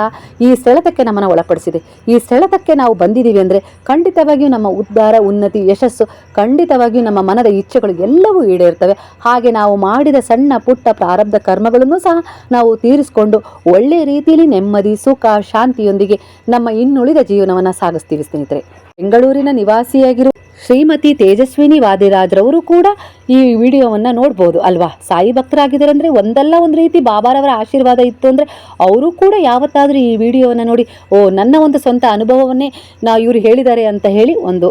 ಈ ಸೆಳೆತಕ್ಕೆ ನಮ್ಮನ್ನು ಒಳಪಡಿಸಿದೆ. ಈ ಸೆಳೆತಕ್ಕೆ ನಾವು ಬಂದಿದ್ದೀವಿ ಅಂದರೆ ಖಂಡಿತವಾಗಿಯೂ ನಮ್ಮ ಉದ್ಧಾರ, ಉನ್ನತಿ, ಯಶಸ್ಸು, ಖಂಡಿತವಾಗಿಯೂ ನಮ್ಮ ಮನದ ಇಚ್ಛೆಗಳು ಎಲ್ಲವೂ ಈಡೇರ್ತವೆ. ಹಾಗೆ ನಾವು ಮಾಡಿದ ಸಣ್ಣ ಪುಟ್ಟ ಪ್ರಾರಬ್ಧ ಕರ್ಮಗಳನ್ನು ಸಹ ನಾವು ತೀರಿಸಿಕೊಂಡು ಒಳ್ಳೆಯ ರೀತಿಯಲ್ಲಿ ನೆಮ್ಮದಿ ಸುಖ, ಶಾಂತಿಯೊಂದಿಗೆ ನಮ್ಮ ಇನ್ನುಳಿದ ಜೀವನವನ್ನು ಸಾಗಿಸ್ತೀವಿ ಸ್ನೇಹಿತರೆ. ಬೆಂಗಳೂರಿನ ನಿವಾಸಿಯಾಗಿರುವ ಶ್ರೀಮತಿ ತೇಜಸ್ವಿನಿ ವಾದಿರಾಜ್ರವರು ಕೂಡ ಈ ವಿಡಿಯೋವನ್ನು ನೋಡ್ಬೋದು ಅಲ್ವಾ? ಸಾಯಿ ಭಕ್ತರಾಗಿದ್ದಾರೆ ಅಂದರೆ ಒಂದಲ್ಲ ಒಂದು ರೀತಿ ಬಾಬಾರವರ ಆಶೀರ್ವಾದ ಇತ್ತು ಅಂದರೆ ಅವರು ಕೂಡ ಯಾವತ್ತಾದರೂ ಈ ವಿಡಿಯೋವನ್ನು ನೋಡಿ, ಓ, ನನ್ನ ಒಂದು ಸ್ವಂತ ಅನುಭವವನ್ನೇ ನಾ ಇವರು ಹೇಳಿದ್ದಾರೆ ಅಂತ ಹೇಳಿ ಒಂದು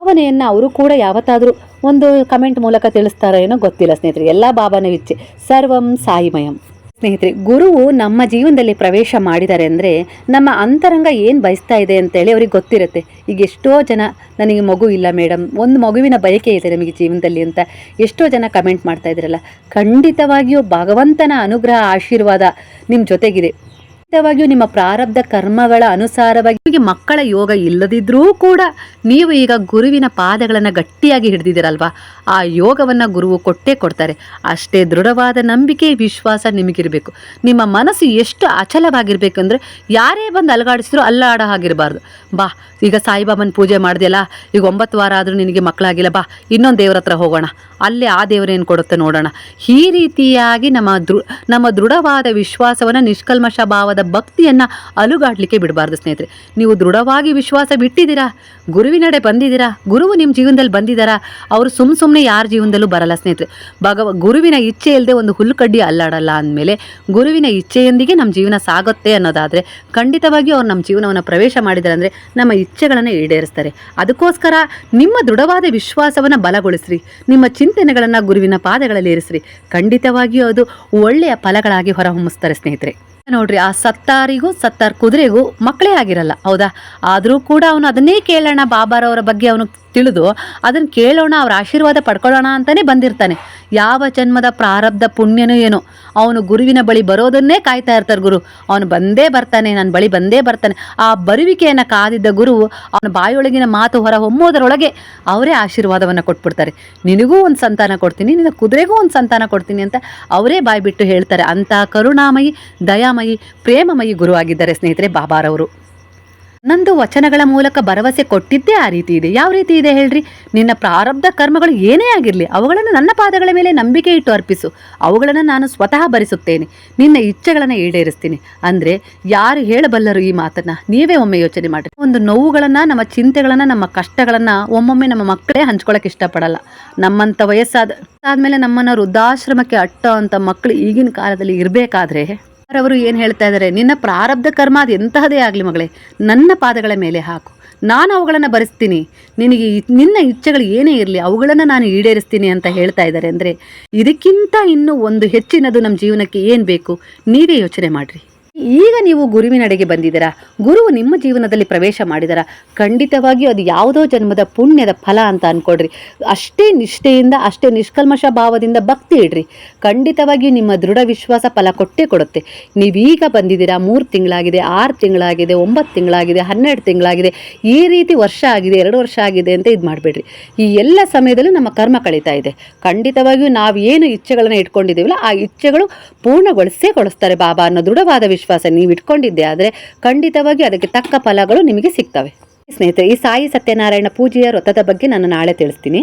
ಭಾವನೆಯನ್ನು ಅವರು ಕೂಡ ಯಾವತ್ತಾದರೂ ಒಂದು ಕಮೆಂಟ್ ಮೂಲಕ ತಿಳಿಸ್ತಾರೋ ಏನೋ ಗೊತ್ತಿಲ್ಲ ಸ್ನೇಹಿತರೆ. ಎಲ್ಲ ಬಾಬಾನ ಇಚ್ಛೆ ಸರ್ವಂ ಸಾಯಿಮಯಂ. ಸ್ನೇಹಿತರೆ, ಗುರುವು ನಮ್ಮ ಜೀವನದಲ್ಲಿ ಪ್ರವೇಶ ಮಾಡಿದ್ದಾರೆ ಅಂದರೆ ನಮ್ಮ ಅಂತರಂಗ ಏನು ಬಯಸ್ತಾ ಇದೆ ಅಂತೇಳಿ ಅವ್ರಿಗೆ ಗೊತ್ತಿರುತ್ತೆ. ಈಗ ಎಷ್ಟೋ ಜನ ನನಗೆ ಮಗು ಇಲ್ಲ ಮೇಡಮ್ ಒಂದು ಮಗುವಿನ ಬಯಕೆ ಇದೆ ನಮಗೆ ಜೀವನದಲ್ಲಿ ಅಂತ ಎಷ್ಟೋ ಜನ ಕಮೆಂಟ್ ಮಾಡ್ತಾ ಇದ್ರಲ್ಲ. ಖಂಡಿತವಾಗಿಯೂ ಭಗವಂತನ ಅನುಗ್ರಹ, ಆಶೀರ್ವಾದ ನಿಮ್ಮ ಜೊತೆಗಿದೆ. ಖಂಡಿತವಾಗಿಯೂ ನಿಮ್ಮ ಪ್ರಾರಬ್ಧ ಕರ್ಮಗಳ ಅನುಸಾರವಾಗಿ ನಿಮಗೆ ಮಕ್ಕಳ ಯೋಗ ಇಲ್ಲದಿದ್ರೂ ಕೂಡ ನೀವು ಈಗ ಗುರುವಿನ ಪಾದಗಳನ್ನು ಗಟ್ಟಿಯಾಗಿ ಹಿಡಿದಿದ್ದೀರಲ್ವಾ? ಆ ಯೋಗವನ್ನು ಗುರುವು ಕೊಟ್ಟೇ ಕೊಡ್ತಾರೆ. ಅಷ್ಟೇ ದೃಢವಾದ ನಂಬಿಕೆ, ವಿಶ್ವಾಸ ನಿಮಗಿರಬೇಕು. ನಿಮ್ಮ ಮನಸ್ಸು ಎಷ್ಟು ಅಚಲವಾಗಿರಬೇಕು ಅಂದರೆ ಯಾರೇ ಬಂದು ಅಲಗಾಡಿಸಿದ್ರು ಅಲ್ಲಾಡ ಹಾಗಿರಬಾರ್ದು. ಬಾ, ಈಗ ಸಾಯಿಬಾಬನ ಪೂಜೆ ಮಾಡಿದೆಯಲ್ಲ, ಈಗ ಒಂಬತ್ತು ವಾರ ಆದರೂ ನಿನಗೆ ಮಕ್ಕಳಾಗಿಲ್ಲ. ಬಾ, ಇನ್ನೊಂದು ದೇವ್ರ ಹತ್ರ ಹೋಗೋಣ. ಅಲ್ಲೇ ಆ ದೇವರೇನು ಕೊಡುತ್ತೆ ನೋಡೋಣ. ಈ ರೀತಿಯಾಗಿ ನಮ್ಮ ದೃ, ನಮ್ಮ ದೃಢವಾದ ವಿಶ್ವಾಸವನ್ನು, ನಿಷ್ಕಲ್ಮಶ ಭಾವದ ಭಕ್ತಿಯನ್ನು ಅಲುಗಾಡಲಿಕ್ಕೆ ಬಿಡಬಾರ್ದು ಸ್ನೇಹಿತರೆ. ನೀವು ದೃಢವಾಗಿ ವಿಶ್ವಾಸ ಬಿಟ್ಟಿದ್ದೀರಾ? ಗುರುವಿನಡೆ ಬಂದಿದ್ದೀರಾ? ಗುರುವು ನಿಮ್ಮ ಜೀವನದಲ್ಲಿ ಬಂದಿದ್ದಾರಾ? ಅವರು ಸುಮ್ಮ ಸುಮ್ಮನೆ ಯಾರ ಜೀವನದಲ್ಲೂ ಬರಲ್ಲ ಸ್ನೇಹಿತರೆ. ಭಗವ, ಗುರುವಿನ ಇಚ್ಛೆ ಇಲ್ಲದೆ ಒಂದು ಹುಲ್ಲುಕಡ್ಡಿ ಅಲ್ಲಾಡಲ್ಲ ಅಂದಮೇಲೆ ಗುರುವಿನ ಇಚ್ಛೆಯೊಂದಿಗೆ ನಮ್ಮ ಜೀವನ ಸಾಗುತ್ತೆ ಅನ್ನೋದಾದರೆ, ಖಂಡಿತವಾಗಿಯೂ ಅವ್ರು ನಮ್ಮ ಜೀವನವನ್ನು ಪ್ರವೇಶ ಮಾಡಿದ್ದಾರೆ ಅಂದರೆ ನಮ್ಮ ಇಚ್ಛೆಗಳನ್ನು ಈಡೇರಿಸ್ತಾರೆ. ಅದಕ್ಕೋಸ್ಕರ ನಿಮ್ಮ ದೃಢವಾದ ವಿಶ್ವಾಸವನ್ನು ಬಲಗೊಳಿಸ್ರಿ. ನಿಮ್ಮ ಚಿಂತನೆಗಳನ್ನು ಗುರುವಿನ ಪಾದಗಳಲ್ಲಿ ಇರಿಸ್ರಿ. ಖಂಡಿತವಾಗಿಯೂ ಅದು ಒಳ್ಳೆಯ ಫಲಗಳಾಗಿ ಹೊರಹೊಮ್ಮಿಸ್ತಾರೆ ಸ್ನೇಹಿತರೆ. ನೋಡ್ರಿ, ಆ ಸತ್ತಾರಿಗೂ ಸತ್ತಾರ್ ಕುದುರೆಗೂ ಮಕ್ಕಳೇ ಆಗಿರಲ್ಲ, ಹೌದಾ? ಆದರೂ ಕೂಡ ಅವನು ಅದನ್ನೇ ಕೇಳೋಣ, ಬಾಬಾರವರ ಬಗ್ಗೆ ಅವನು ತಿಳಿದು ಅದನ್ನು ಕೇಳೋಣ, ಅವ್ರ ಆಶೀರ್ವಾದ ಪಡ್ಕೊಳ್ಳೋಣ ಅಂತಲೇ ಬಂದಿರ್ತಾನೆ. ಯಾವ ಜನ್ಮದ ಪ್ರಾರಬ್ಧ ಪುಣ್ಯನೂ ಏನೋ, ಅವನು ಗುರುವಿನ ಬಳಿ ಬರೋದನ್ನೇ ಕಾಯ್ತಾ ಇರ್ತಾರೆ ಗುರು. ಅವನು ಬಂದೇ ಬರ್ತಾನೆ ನನ್ನ ಬಳಿ ಬಂದೇ ಬರ್ತಾನೆ. ಆ ಬರುವಿಕೆಯನ್ನು ಕಾದಿದ್ದ ಗುರು ಅವನ ಬಾಯಿಯೊಳಗಿನ ಮಾತು ಹೊರ ಹೊಮ್ಮೋದರೊಳಗೆ ಅವರೇ ಆಶೀರ್ವಾದವನ್ನು ಕೊಟ್ಬಿಡ್ತಾರೆ. ನಿನಗೂ ಒಂದು ಸಂತಾನ ಕೊಡ್ತೀನಿ, ನಿನ್ನ ಕುದುರೆಗೂ ಒಂದು ಸಂತಾನ ಕೊಡ್ತೀನಿ ಅಂತ ಅವರೇ ಬಾಯಿ ಬಿಟ್ಟು ಹೇಳ್ತಾರೆ. ಅಂಥ ಕರುಣಾಮಯಿ, ದಯಾಮಯಿ, ಪ್ರೇಮಮಯಿ ಗುರು ಆಗಿದ್ದಾರೆ ಸ್ನೇಹಿತರೆ ಬಾಬಾರವರು. ನಂದು ವಚನಗಳ ಮೂಲಕ ಭರವಸೆ ಕೊಟ್ಟಿದ್ದೇ ಆ ರೀತಿ ಇದೆ. ಯಾವ ರೀತಿ ಇದೆ ಹೇಳ್ರಿ? ನಿನ್ನ ಪ್ರಾರಬ್ಧ ಕರ್ಮಗಳು ಏನೇ ಆಗಿರಲಿ, ಅವುಗಳನ್ನು ನನ್ನ ಪಾದಗಳ ಮೇಲೆ ನಂಬಿಕೆ ಇಟ್ಟು ಅರ್ಪಿಸು. ಅವುಗಳನ್ನು ನಾನು ಸ್ವತಃ ಭರಿಸುತ್ತೇನೆ. ನಿನ್ನ ಇಚ್ಛೆಗಳನ್ನು ಈಡೇರಿಸ್ತೀನಿ. ಅಂದರೆ ಯಾರು ಹೇಳಬಲ್ಲರು ಈ ಮಾತನ್ನು? ನೀವೇ ಒಮ್ಮೆ ಯೋಚನೆ ಮಾಡಿ ಒಂದು ನೋವುಗಳನ್ನು, ನಮ್ಮ ಚಿಂತೆಗಳನ್ನು, ನಮ್ಮ ಕಷ್ಟಗಳನ್ನು ಒಮ್ಮೊಮ್ಮೆ ನಮ್ಮ ಮಕ್ಕಳೇ ಹಂಚ್ಕೊಳ್ಳೋಕೆ ಇಷ್ಟಪಡಲ್ಲ. ನಮ್ಮಂಥ ವಯಸ್ಸಾದ, ಆದಮೇಲೆ ನಮ್ಮನ್ನು ವೃದ್ಧಾಶ್ರಮಕ್ಕೆ ಅಟ್ಟೋ ಅಂಥ ಮಕ್ಕಳು ಈಗಿನ ಕಾಲದಲ್ಲಿ ಇರಬೇಕಾದ್ರೆ ಅವರು ಏನು ಹೇಳ್ತಾ ಇದ್ದಾರೆ ನಿನ್ನ ಪ್ರಾರಬ್ಧ ಕರ್ಮ ಅದು ಎಂತಹದೇ ಆಗಲಿ ಮಗಳೇ, ನನ್ನ ಪಾದಗಳ ಮೇಲೆ ಹಾಕು. ನಾನು ಅವುಗಳನ್ನು ಭರಿಸ್ತೀನಿ ನಿನಗೆ ನಿನ್ನ ಇಚ್ಛೆಗಳು ಏನೇ ಇರಲಿ, ಅವುಗಳನ್ನು ನಾನು ಈಡೇರಿಸ್ತೀನಿ ಅಂತ ಹೇಳ್ತಾ ಇದ್ದಾರೆ ಅಂದರೆ ಇದಕ್ಕಿಂತ ಇನ್ನೂ ಒಂದು ಹೆಚ್ಚಿನದು ನಮ್ಮ ಜೀವನಕ್ಕೆ ಏನು ಬೇಕು, ನೀವೇ ಯೋಚನೆ ಮಾಡಿರಿ. ಈಗ ನೀವು ಗುರುವಿನಡೆಗೆ ಬಂದಿದ್ದೀರಾ? ಗುರುವು ನಿಮ್ಮ ಜೀವನದಲ್ಲಿ ಪ್ರವೇಶ ಮಾಡಿದರ? ಖಂಡಿತವಾಗಿಯೂ ಅದು ಯಾವುದೋ ಜನ್ಮದ ಪುಣ್ಯದ ಫಲ ಅಂತ ಅನ್ಕೊಡ್ರಿ ಅಷ್ಟೇ ನಿಷ್ಠೆಯಿಂದ, ಅಷ್ಟೇ ನಿಷ್ಕಲ್ಮಶ ಭಾವದಿಂದ ಭಕ್ತಿ ಇಡ್ರಿ. ಖಂಡಿತವಾಗಿಯೂ ನಿಮ್ಮ ದೃಢ ವಿಶ್ವಾಸ ಫಲ ಕೊಟ್ಟೇ ಕೊಡುತ್ತೆ. ನೀವೀಗ ಬಂದಿದ್ದೀರಾ? ಮೂರು ತಿಂಗಳಾಗಿದೆ, ಆರು ತಿಂಗಳಾಗಿದೆ, ಒಂಬತ್ತು ತಿಂಗಳಾಗಿದೆ, ಹನ್ನೆರಡು ತಿಂಗಳಾಗಿದೆ. ಈ ರೀತಿ ವರ್ಷ ಆಗಿದೆ, ಎರಡು ವರ್ಷ ಆಗಿದೆ ಅಂತ ಇದು ಮಾಡಬೇಡ್ರಿ. ಈ ಎಲ್ಲ ಸಮಯದಲ್ಲೂ ನಮ್ಮ ಕರ್ಮ ಕಳೀತಾ ಇದೆ. ಖಂಡಿತವಾಗಿಯೂ ನಾವು ಏನು ಇಚ್ಛೆಗಳನ್ನು ಇಟ್ಕೊಂಡಿದ್ದೀವಲ್ಲ, ಆ ಇಚ್ಛೆಗಳು ಪೂರ್ಣಗೊಳಿಸೇ ಕೊಡಿಸ್ತಾರೆ ಬಾಬಾ ಅನ್ನೋ ದೃಢವಾದ ವಿಶ್ವಾಸ. ನೀವು ಇಟ್ಕೊಂಡಿದ್ದೆ ಆದರೆ ಖಂಡಿತವಾಗಿ ಅದಕ್ಕೆ ತಕ್ಕ ಫಲಗಳು ನಿಮಗೆ ಸಿಗ್ತವೆ. ಸ್ನೇಹಿತರೆ, ಈ ಸಾಯಿ ಸತ್ಯನಾರಾಯಣ ಪೂಜೆಯ ವ್ರತದ ಬಗ್ಗೆ ನಾನು ನಾಳೆ ತಿಳಿಸ್ತೀನಿ.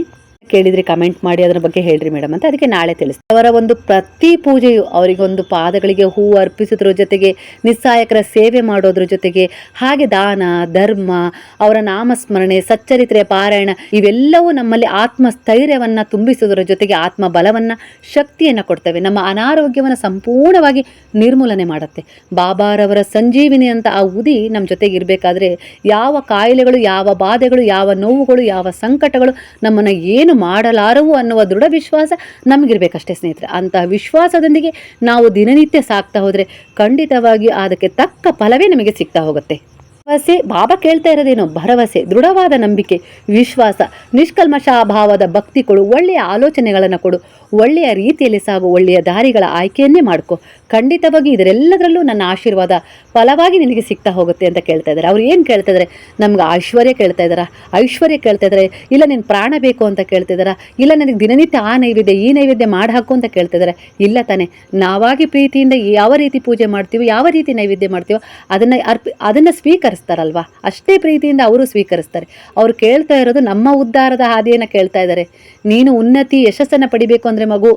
ಕೇಳಿದ್ರಿ ಕಮೆಂಟ್ ಮಾಡಿ, ಅದರ ಬಗ್ಗೆ ಹೇಳ್ರಿ ಮೇಡಮ್ ಅಂತ ಅದಕ್ಕೆ ನಾಳೆ ತಿಳಿಸ್ತೀನಿ. ಅವರ ಒಂದು ಪ್ರತಿ ಪೂಜೆಯು ಅವರಿಗೊಂದು ಪಾದಗಳಿಗೆ ಹೂವು ಅರ್ಪಿಸೋದ್ರ ಜೊತೆಗೆ, ನಿಸ್ಸಾಯಕರ ಸೇವೆ ಮಾಡೋದ್ರ ಜೊತೆಗೆ, ಹಾಗೆ ದಾನ, ಧರ್ಮ, ಅವರ ನಾಮಸ್ಮರಣೆ ಸಚ್ಚರಿತ್ರೆ ಪಾರಾಯಣ, ಇವೆಲ್ಲವೂ ನಮ್ಮಲ್ಲಿ ಆತ್ಮಸ್ಥೈರ್ಯವನ್ನ ತುಂಬಿಸೋದ್ರ ಜೊತೆಗೆ ಆತ್ಮ ಬಲವನ್ನ ಶಕ್ತಿಯನ್ನು ಕೊಡ್ತವೆ. ನಮ್ಮ ಅನಾರೋಗ್ಯವನ್ನು ಸಂಪೂರ್ಣವಾಗಿ ನಿರ್ಮೂಲನೆ ಮಾಡುತ್ತೆ. ಬಾಬಾರವರ ಸಂಜೀವಿನಿ ಅಂತ ಆ ಉದಿ ನಮ್ಮ ಜೊತೆಗೆ ಇರಬೇಕಾದ್ರೆ, ಯಾವ ಕಾಯಿಲೆಗಳು, ಯಾವ ಬಾಧೆಗಳು, ಯಾವ ನೋವುಗಳು, ಯಾವ ಸಂಕಟಗಳು ನಮ್ಮನ್ನು ಏನು ಮಾಡಲಾರವು ಅನ್ನುವ ದೃಢ ವಿಶ್ವಾಸ ನಮಗಿರಬೇಕಷ್ಟೇ ಸ್ನೇಹಿತರೆ. ಅಂತಹ ವಿಶ್ವಾಸದೊಂದಿಗೆ ನಾವು ದಿನನಿತ್ಯ ಸಾಕ್ತಾ ಹೋದರೆ ಖಂಡಿತವಾಗಿ ಅದಕ್ಕೆ ತಕ್ಕ ಫಲವೇ ನಮಗೆ ಸಿಗ್ತಾ ಹೋಗುತ್ತೆ. ಭರವಸೆ ಬಾಬಾ ಕೇಳ್ತಾ ಇರೋದೇನು ಭರವಸೆ, ದೃಢವಾದ ನಂಬಿಕೆ, ವಿಶ್ವಾಸ ನಿಷ್ಕಲ್ಮಶ ಭಾವದ ಭಕ್ತಿ ಕೊಡು, ಒಳ್ಳೆಯ ಆಲೋಚನೆಗಳನ್ನು ಕೊಡು, ಒಳ್ಳೆಯ ರೀತಿಯಲ್ಲಿ ಸಾಗು, ಒಳ್ಳೆಯ ದಾರಿಗಳ ಆಯ್ಕೆಯನ್ನೇ ಮಾಡ್ಕೊ. ಖಂಡಿತವಾಗಿ ಇದರೆಲ್ಲದರಲ್ಲೂ ನನ್ನ ಆಶೀರ್ವಾದ ಫಲವಾಗಿ ನಿನಗೆ ಸಿಗ್ತಾ ಹೋಗುತ್ತೆ ಅಂತ ಕೇಳ್ತಾ ಇದ್ದಾರೆ. ಅವ್ರು ಏನು ಕೇಳ್ತಾ ಇದ್ದಾರೆ? ನಮ್ಗೆ ಐಶ್ವರ್ಯ ಕೇಳ್ತಾ ಇದ್ದಾರಾ? ಐಶ್ವರ್ಯ ಕೇಳ್ತಾ ಇದ್ದಾರೆ. ಇಲ್ಲ ನಿನ್ನ ಪ್ರಾಣ ಬೇಕು ಅಂತ ಕೇಳ್ತಿದ್ದಾರಾ ಇಲ್ಲ ನನಗೆ ದಿನನಿತ್ಯ ಆ ನೈವೇದ್ಯ, ಈ ನೈವೇದ್ಯ ಮಾಡಿ ಹಾಕು ಅಂತ ಕೇಳ್ತಿದ್ದಾರೆ ಇಲ್ಲ ತಾನೆ. ನಾವಾಗಿ ಪ್ರೀತಿಯಿಂದ ಯಾವ ರೀತಿ ಪೂಜೆ ಮಾಡ್ತೀವೋ, ಯಾವ ರೀತಿ ನೈವೇದ್ಯ ಮಾಡ್ತೀವೋ, ಅದನ್ನು ಅರ್ಪಿ, ಅದನ್ನು ಸ್ವೀಕರಿಸ್ತಾರಲ್ವಾ? ಅಷ್ಟೇ ಪ್ರೀತಿಯಿಂದ ಅವರು ಸ್ವೀಕರಿಸ್ತಾರೆ. ಅವ್ರು ಕೇಳ್ತಾ ಇರೋದು ನಮ್ಮ ಉದ್ಧಾರದ ಹಾದಿಯನ್ನು ಕೇಳ್ತಾ ಇದ್ದಾರೆ. ನೀನು ಉನ್ನತಿ, ಯಶಸ್ಸನ್ನು ಪಡಿಬೇಕು ಅಂದರೆ ಮಗು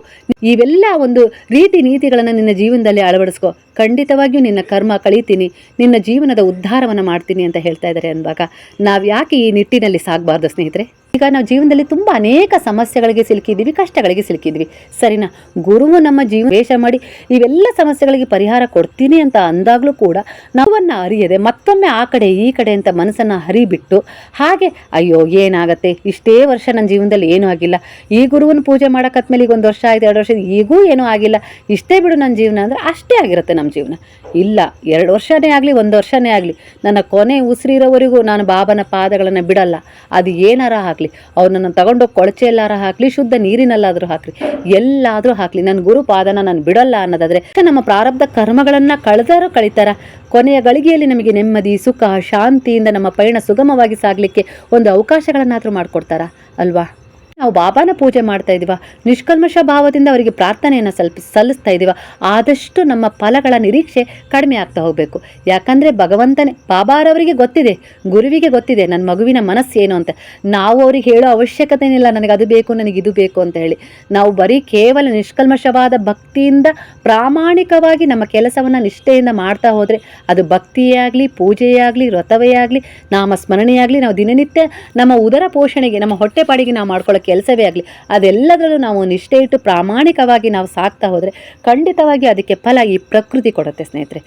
ಇವೆಲ್ಲ ಒಂದು ರೀತಿ ನೀತಿಗಳನ್ನು ನಿನ್ನ ಜೀವನದಲ್ಲಿ ಅಳವಡಿಸ್ಕೊ. ಖಂಡಿತವಾಗಿಯೂ ನಿನ್ನ ಕರ್ಮ ಕಳೀತೀನಿ, ನಿನ್ನ ಜೀವನದ ಉದ್ಧಾರವನ್ನು ಮಾಡ್ತೀನಿ ಅಂತ ಹೇಳ್ತಾ ಇದ್ದಾರೆ ಅಂದಾಗ ನಾವು ಯಾಕೆ ಈ ನಿಟ್ಟಿನಲ್ಲಿ ಸಾಗಬಾರ್ದು ಸ್ನೇಹಿತರೆ? ಈಗ ನಾವು ಜೀವನದಲ್ಲಿ ತುಂಬ ಅನೇಕ ಸಮಸ್ಯೆಗಳಿಗೆ ಸಿಲುಕಿದ್ದೀವಿ, ಕಷ್ಟಗಳಿಗೆ ಸಿಲುಕಿದ್ವಿ ಸರಿನಾ, ಗುರುವು ನಮ್ಮ ಜೀವನ ವೇಷ ಮಾಡಿ ಇವೆಲ್ಲ ಸಮಸ್ಯೆಗಳಿಗೆ ಪರಿಹಾರ ಕೊಡ್ತೀನಿ ಅಂತ ಅಂದಾಗಲೂ ಕೂಡ ನಾವನ್ನು ಅರಿಯದೆ ಮತ್ತೊಮ್ಮೆ ಆ ಕಡೆ, ಈ ಕಡೆ ಅಂತ ಮನಸ್ಸನ್ನು ಹರಿಬಿಟ್ಟು ಹಾಗೆ, ಅಯ್ಯೋ, ಏನಾಗತ್ತೆ? ಇಷ್ಟೇ ವರ್ಷ ನನ್ನ ಜೀವನದಲ್ಲಿ ಏನೂ ಆಗಿಲ್ಲ. ಈ ಗುರುವನ್ನು ಪೂಜೆ ಮಾಡೋಕ್ಕಾದ್ಮೇಲೆ ಈಗ ಒಂದು ವರ್ಷ ಆಯ್ತು, ಎರಡು ವರ್ಷ ಈಗೂ ಏನೂ ಆಗಿಲ್ಲ. ಇಷ್ಟೇ ಬಿಡು ನನ್ನ ಜೀವನ ಅಂದರೆ ಅಷ್ಟೇ ಆಗಿರುತ್ತೆ ನಮ್ಮ ಜೀವನ. ಇಲ್ಲ, ಎರಡು ವರ್ಷನೇ ಆಗಲಿ, ಒಂದು ವರ್ಷನೇ ಆಗಲಿ, ನನ್ನ ಕೊನೆ ಉಸಿರಿರೋವರೆಗೂ ನಾನು ಬಾಬನ ಪಾದಗಳನ್ನು ಬಿಡಲ್ಲ. ಅದು ಏನಾರ ಹಾಕಲಿ ಅವ್ರನ್ನ ತಗೊಂಡೋಗಿ ಕೊಳಚೆ ಎಲ್ಲಾರ ಹಾಕಲಿ, ಶುದ್ಧ ನೀರಿನಲ್ಲಾದರೂ ಹಾಕಲಿ, ಎಲ್ಲಾದರೂ ಹಾಕಲಿ. ನನ್ನ ಗುರು ಪಾದನ ನಾನು ಬಿಡಲ್ಲ ಅನ್ನೋದಾದರೆ ನಮ್ಮ ಪ್ರಾರಬ್ಧ ಕರ್ಮಗಳನ್ನು ಕಳೆದಾರೋ ಕಳೀತಾರ? ಕೊನೆಯ ಗಳಿಗೆಯಲ್ಲಿ ನಮಗೆ ನೆಮ್ಮದಿ, ಸುಖ, ಶಾಂತಿಯಿಂದ ನಮ್ಮ ಪಯಣ ಸುಗಮವಾಗಿ ಸಾಗಲಿಕ್ಕೆ ಒಂದು ಅವಕಾಶಗಳನ್ನಾದರೂ ಮಾಡಿಕೊಡ್ತಾರಾ? ಅಲ್ವಾ? ನಾವು ಬಾಬಾನ ಪೂಜೆ ಮಾಡ್ತಾ ಇದೀವ ನಿಷ್ಕಲ್ಮಶ ಭಾವದಿಂದ ಅವರಿಗೆ ಪ್ರಾರ್ಥನೆಯನ್ನು ಸಲ್ಪ, ಸಲ್ಲಿಸ್ತಾ ಇದ್ದೀವ, ಆದಷ್ಟು ನಮ್ಮ ಫಲಗಳ ನಿರೀಕ್ಷೆ ಕಡಿಮೆ ಆಗ್ತಾ ಹೋಗಬೇಕು. ಯಾಕಂದರೆ ಭಗವಂತನೇ, ಬಾಬಾರವರಿಗೆ ಗೊತ್ತಿದೆ, ಗುರುವಿಗೆ ಗೊತ್ತಿದೆ ನನ್ನ ಮಗುವಿನ ಮನಸ್ಸು ಏನು ಅಂತ. ನಾವು ಅವ್ರಿಗೆ ಹೇಳೋ ಅವಶ್ಯಕತೆ ಏನಿಲ್ಲ ನನಗೆ ಅದು ಬೇಕು, ನನಗೆ ಇದು ಬೇಕು ಅಂತ ಹೇಳಿ. ನಾವು ಬರೀ ಕೇವಲ ನಿಷ್ಕಲ್ಮಶವಾದ ಭಕ್ತಿಯಿಂದ, ಪ್ರಾಮಾಣಿಕವಾಗಿ ನಮ್ಮ ಕೆಲಸವನ್ನು ನಿಷ್ಠೆಯಿಂದ ಮಾಡ್ತಾ ಹೋದರೆ, ಅದು ಭಕ್ತಿಯೇ ಆಗಲಿ, ಪೂಜೆಯೇ ವ್ರತವೇ ಆಗಲಿ ನಾಮ ಸ್ಮರಣೆಯಾಗ್ಲಿ ನಾವು ದಿನನಿತ್ಯ ನಮ್ಮ ಉದರ ಪೋಷಣೆಗೆ, ನಮ್ಮ ಹೊಟ್ಟೆಪಾಡಿಗೆ ನಾವು ಮಾಡ್ಕೊಳ್ಳೋ ಕೆಲಸವೇ ಆಗಲಿ, ಅದೆಲ್ಲದರಲ್ಲೂ ನಾವು ನಿಷ್ಠೆ ಇಟ್ಟು ಪ್ರಾಮಾಣಿಕವಾಗಿ ನಾವು ಸಾಕ್ತಾ ಹೋದರೆ ಖಂಡಿತವಾಗಿ ಅದಕ್ಕೆ ಫಲ ಈ ಪ್ರಕೃತಿ ಕೊಡುತ್ತೆ ಸ್ನೇಹಿತರೆ.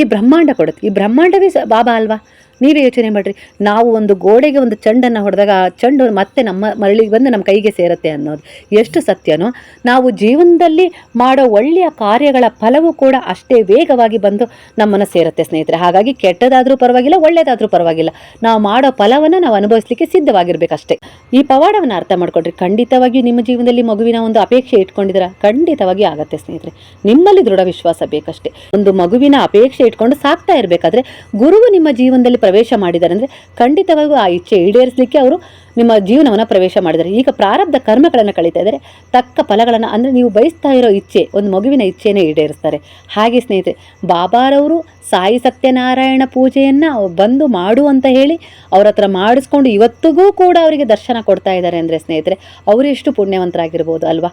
ಈ ಬ್ರಹ್ಮಾಂಡ ಕೊಡುತ್ತೆ. ಈ ಬ್ರಹ್ಮಾಂಡವೇ ಬಾಬಾ ಅಲ್ವಾ? ನೀವೇ ಯೋಚನೆ ಮಾಡಿರಿ. ನಾವು ಒಂದು ಗೋಡೆಗೆ ಒಂದು ಚೆಂಡನ್ನು ಹೊಡೆದಾಗ ಆ ಚೆಂಡು ಮತ್ತೆ ನಮ್ಮ ಮರಳಿಗೆ ಬಂದು ನಮ್ಮ ಕೈಗೆ ಸೇರುತ್ತೆ ಅನ್ನೋದು. ಎಷ್ಟು ಸತ್ಯನೋ? ನಾವು ಜೀವನದಲ್ಲಿ ಮಾಡೋ ಒಳ್ಳೆಯ ಕಾರ್ಯಗಳ ಫಲವೂ ಕೂಡ ಅಷ್ಟೇ ವೇಗವಾಗಿ ಬಂದು ನಮ್ಮನ್ನು ಸೇರುತ್ತೆ ಸ್ನೇಹಿತರೆ. ಹಾಗಾಗಿ ಕೆಟ್ಟದಾದರೂ ಪರವಾಗಿಲ್ಲ ಒಳ್ಳೆಯದಾದರೂ ಪರವಾಗಿಲ್ಲ. ನಾವು ಮಾಡೋ ಫಲವನ್ನು ನಾವು ಅನುಭವಿಸಲಿಕ್ಕೆ ಸಿದ್ಧವಾಗಿರ್ಬೇಕಷ್ಟೇ. ಈ ಪವಾಡವನ್ನು ಅರ್ಥ ಮಾಡ್ಕೊಡ್ರಿ ಖಂಡಿತವಾಗಿಯೂ ನಿಮ್ಮ ಜೀವನದಲ್ಲಿ ಮಗುವಿನ ಒಂದು ಅಪೇಕ್ಷೆ ಇಟ್ಕೊಂಡಿದ್ರ ಖಂಡಿತವಾಗಿ ಆಗತ್ತೆ ಸ್ನೇಹಿತರೆ. ನಿಮ್ಮಲ್ಲಿ ದೃಢ ವಿಶ್ವಾಸ ಬೇಕಷ್ಟೇ. ಒಂದು ಮಗುವಿನ ಅಪೇಕ್ಷೆ ಇಟ್ಕೊಂಡು ಸಾಕ್ತಾ ಇರಬೇಕಾದ್ರೆ ಗುರುವು ನಿಮ್ಮ ಜೀವನದಲ್ಲಿ ಪ್ರವೇಶ ಮಾಡಿದ್ದಾರೆ ಅಂದರೆ ಖಂಡಿತವಾಗಿಯೂ ಆ ಇಚ್ಛೆ ಈಡೇರಿಸಲಿಕ್ಕೆ ಅವರು ನಿಮ್ಮ ಜೀವನವನ್ನು ಪ್ರವೇಶ ಮಾಡಿದ್ದಾರೆ. ಈಗ ಪ್ರಾರಬ್ಧ ಕರ್ಮಗಳನ್ನು ಕಳೀತಾ ಇದ್ದಾರೆ. ತಕ್ಕ ಫಲಗಳನ್ನು ಅಂದರೆ ನೀವು ಬಯಸ್ತಾ ಇರೋ ಇಚ್ಛೆ, ಒಂದು ಮಗುವಿನ ಇಚ್ಛೆನೇ ಈಡೇರಿಸ್ತಾರೆ. ಹಾಗೆ ಸ್ನೇಹಿತರೆ, ಬಾಬಾರವರು ಸಾಯಿ ಸತ್ಯನಾರಾಯಣ ಪೂಜೆಯನ್ನು ಬಂದು ಮಾಡು ಅಂತ ಹೇಳಿ ಅವ್ರ ಹತ್ರ ಮಾಡಿಸ್ಕೊಂಡು ಇವತ್ತಿಗೂ ಕೂಡ ಅವರಿಗೆ ದರ್ಶನ ಕೊಡ್ತಾ ಇದ್ದಾರೆ ಅಂದರೆ ಸ್ನೇಹಿತರೆ, ಅವರು ಎಷ್ಟು ಪುಣ್ಯವಂತರಾಗಿರ್ಬೋದು ಅಲ್ವಾ?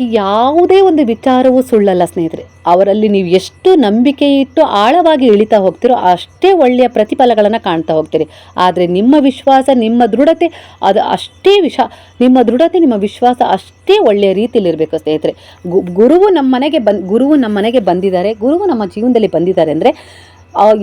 ಯಾವುದೇ ಒಂದು ವಿಚಾರವೂ ಸುಳ್ಳಲ್ಲ ಸ್ನೇಹಿತರೆ. ಅವರಲ್ಲಿ ನೀವು ಎಷ್ಟು ನಂಬಿಕೆ ಇಟ್ಟು ಆಳವಾಗಿ ಇಳಿತಾ ಹೋಗ್ತಿರೋ ಅಷ್ಟೇ ಒಳ್ಳೆಯ ಪ್ರತಿಫಲಗಳನ್ನು ಕಾಣ್ತಾ ಹೋಗ್ತೀರಿ. ಆದರೆ ನಿಮ್ಮ ವಿಶ್ವಾಸ, ನಿಮ್ಮ ದೃಢತೆ, ಅದು ಅಷ್ಟೇ ವಿಷ ನಿಮ್ಮ ದೃಢತೆ, ನಿಮ್ಮ ವಿಶ್ವಾಸ ಅಷ್ಟೇ ಒಳ್ಳೆಯ ರೀತಿಯಲ್ಲಿ ಇರಬೇಕು ಸ್ನೇಹಿತರೆ. ಗುರುವು ನಮ್ಮ ಮನೆಗೆ ಬಂದ್, ಗುರುವು ನಮ್ಮ ಮನೆಗೆ ಬಂದಿದ್ದಾರೆ, ಗುರುವು ನಮ್ಮ ಜೀವನದಲ್ಲಿ ಬಂದಿದ್ದಾರೆ ಅಂದರೆ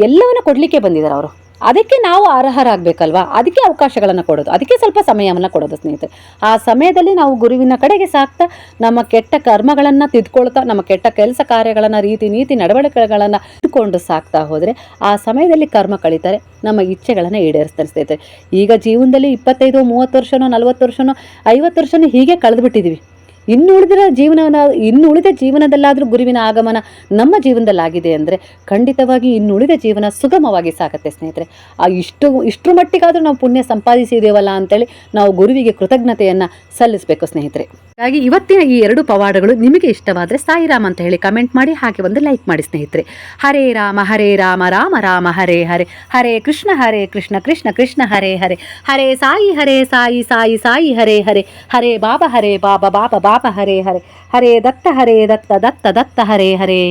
ಎಲ್ಲವನ್ನು ಕೊಡಲಿಕ್ಕೆ ಬಂದಿದ್ದಾರೆ ಅವರು. ಅದಕ್ಕೆ ನಾವು ಅರ್ಹರಾಗಬೇಕಲ್ವಾ? ಅದಕ್ಕೆ ಅವಕಾಶಗಳನ್ನು ಕೊಡೋದು. ಅದಕ್ಕೆ ಸ್ವಲ್ಪ ಸಮಯವನ್ನು ಕೊಡೋದು ಸ್ನೇಹಿತರೆ. ಆ ಸಮಯದಲ್ಲಿ ನಾವು ಗುರುವಿನ ಕಡೆಗೆ ಸಾಕ್ತಾ, ನಮ್ಮ ಕೆಟ್ಟ ಕರ್ಮಗಳನ್ನು ತಿದ್ಕೊಳ್ತಾ, ನಮ್ಮ ಕೆಟ್ಟ ಕೆಲಸ ಕಾರ್ಯಗಳನ್ನು, ರೀತಿ ನೀತಿ ನಡವಳಿಕೆಗಳನ್ನು ತಿದ್ಕೊಂಡು ಸಾಕ್ತಾ ಹೋದರೆ ಆ ಸಮಯದಲ್ಲಿ ಕರ್ಮ ಕಳೀತಾರೆ, ನಮ್ಮ ಇಚ್ಛೆಗಳನ್ನು ಈಡೇರಿಸ್ತಾರೆ ಸ್ನೇಹಿತರೆ. ಈಗ ಜೀವನದಲ್ಲಿ ಇಪ್ಪತ್ತೈದು, ಮೂವತ್ತು ವರ್ಷನೋ, ನಲ್ವತ್ತು ವರ್ಷನೋ, ಐವತ್ತು ವರ್ಷನೋ ಹೀಗೆ ಕಳೆದುಬಿಟ್ಟಿದ್ದೀವಿ ಇನ್ನು ಉಳಿದಿರ ಜೀವನವನ್ನ ಇನ್ನು ಉಳಿದ ಜೀವನದಲ್ಲಾದರೂ ಗುರುವಿನ ಆಗಮನ ನಮ್ಮ ಜೀವನದಲ್ಲಾಗಿದೆ ಅಂದರೆ ಖಂಡಿತವಾಗಿ ಇನ್ನು ಉಳಿದ ಜೀವನ ಸುಗಮವಾಗಿ ಸಾಕತ್ತೆ ಸ್ನೇಹಿತರೆ. ಆ ಇಷ್ಟು, ಇಷ್ಟರ ಮಟ್ಟಿಗಾದರೂ ನಾವು ಪುಣ್ಯ ಸಂಪಾದಿಸಿದೇವಲ್ಲ ಅಂತೇಳಿ ನಾವು ಗುರುವಿಗೆ ಕೃತಜ್ಞತೆಯನ್ನು ಸಲ್ಲಿಸಬೇಕು ಸ್ನೇಹಿತರೆ. ಹಾಗಾಗಿ ಇವತ್ತಿನ ಈ ಎರಡು ಪವಾಡಗಳು ನಿಮಗೆ ಇಷ್ಟವಾದರೆ ಸಾಯಿರಾಮ್ ಅಂತ ಹೇಳಿ ಕಮೆಂಟ್ ಮಾಡಿ, ಹಾಗೆ ಒಂದು ಲೈಕ್ ಮಾಡಿ ಸ್ನೇಹಿತರೆ. ಹರೇ ರಾಮ ಹರೇ ರಾಮ ರಾಮ ರಾಮ, ಹರೇ ಹರೇ ಹರೇ ಕೃಷ್ಣ ಹರೇ ಕೃಷ್ಣ ಕೃಷ್ಣ ಕೃಷ್ಣ, ಹರೇ ಹರೇ. ಹರೇ ಸಾಯಿ ಹರೇ ಸಾಯಿ ಸಾಯಿ ಸಾಯಿ, ಹರೇ ಹರೇ. ಹರೇ ಬಾಬಾ ಹರೇ ಬಾಬಾ ಬಾಬಾ. ಬಾಬಾ ಹರೇ ಹರೇ. ಹರೇ ದತ್ತ ಹರೇ ದತ್ತ ದತ್ತ ದತ್ತ ಹರೇ ಹರೇ.